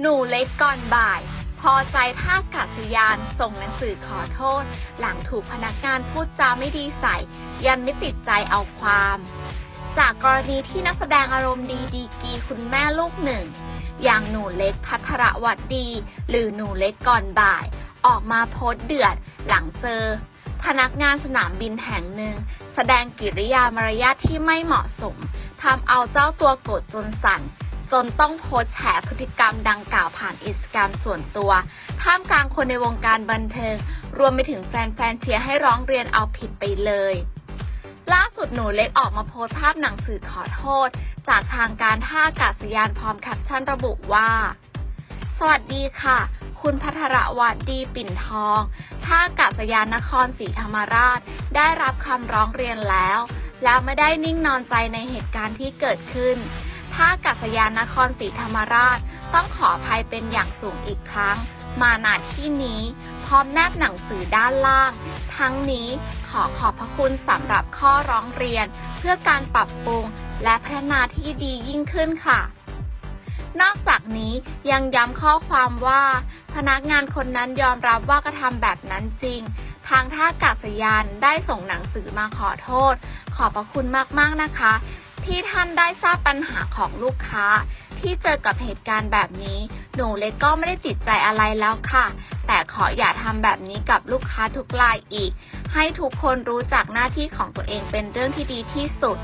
หนูเล็กก่อนบ่าย พอใจท่ากาศยาน ส่งหนังสือขอโทษ หลังถูกพนักงานพูดจาไม่ดีใส่ ยันไม่ติดใจเอาความ จากกรณีที่นักแสดงอารมณ์ดีดีกีคุณแม่ลูกหนึ่ง อย่างหนูเล็กพัทรวัตดี หรือหนูเล็กก่อนบ่าย ออกมาโพสเดือด หลังเจอ พนักงานสนามบินแห่งหนึ่ง แสดงกิริยามารยาทที่ไม่เหมาะสมทำเอาเจ้าตัวโกรธจนสั่น จนต้องโพสแฉพฤติกรรมดังกล่าวผ่านอินสตาแกรมส่วนตัวท่ามกลางคนในวงการบันเทิง รวมไปถึงแฟนๆเชียร์ให้ร้องเรียนเอาผิดไปเลยล่าสุดหนูเล็กออกมาโพสภาพหนังสือขอโทษ จากทางการท่าอากาศยานพร้อมแคปชั่นระบุว่า สวัสดีค่ะ คุณพัทรวัตดีปิ่นทอง ท่าอากาศยานนครศรีธรรมราช ได้รับคำร้องเรียนแล้ว แล้วไม่ได้นิ่งนอนใจในเหตุการณ์ที่เกิดขึ้น ท่ากาศยานนครศรีธรรมราช ต้องขออภัยเป็นอย่างสูงอีกครั้ง มาณที่นี้ พร้อมแนบหนังสือด้านล่าง ทั้งนี้ขอขอบพระคุณสำหรับข้อร้องเรียน เพื่อการปรับปรุงและพัฒนาที่ดียิ่งขึ้นค่ะนอกจากนี้ยังย้ำข้อความว่า พนักงานคนนั้นยอมรับว่ากระทำแบบนั้นจริง ทางท่าอากาศยานได้ส่งหนังสือมาขอโทษ ขอบพระคุณมาก ๆ นะคะ ที่ท่านได้ทราบปัญหาของลูกค้า ที่เจอกับเหตุการณ์แบบนี้ หนูเล็กก็ไม่ได้ติดใจอะไรแล้วค่ะ แต่ขออย่าทำแบบนี้กับลูกค้าทุกรายอีก ให้ทุกคนรู้จักหน้าที่ของตัวเองเป็นเรื่องที่ดีที่สุด